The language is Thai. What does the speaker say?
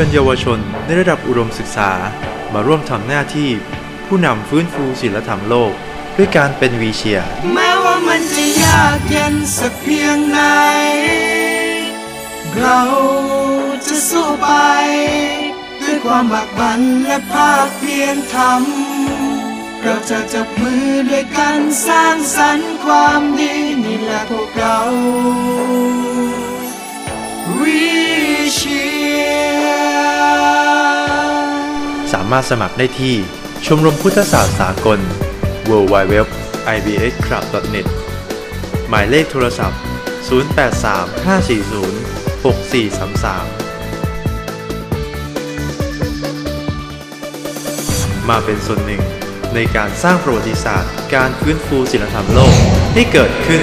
ชิญเยาวชนในระดับอุดมศึกษา มาร่วมทำหน้าที่ผู้นำฟื้นฟูศิลธรรมโลก ด้วยการเป็นวีเชีย แม้ว่ามันจะยากเย็นสักเพียงไหน เราจะสู้ไป ด้วยความบักบันและภาคเพียรทำเราจะจับมือด้วยกันสร้างสรรค์ความดีนี่แหละพวกเราามารถสมัครได้ที่ ชมรมพุทธศาสตร์สากล w w w i b x c l u b n e t หมายเลขโทรศัพท์ 0835406433 มาเป็นส่วนหนึ่งในการสร้างประวัติศาสตร์ การฟื้นฟูศิลธรรมโลกให้เกิดขึ้น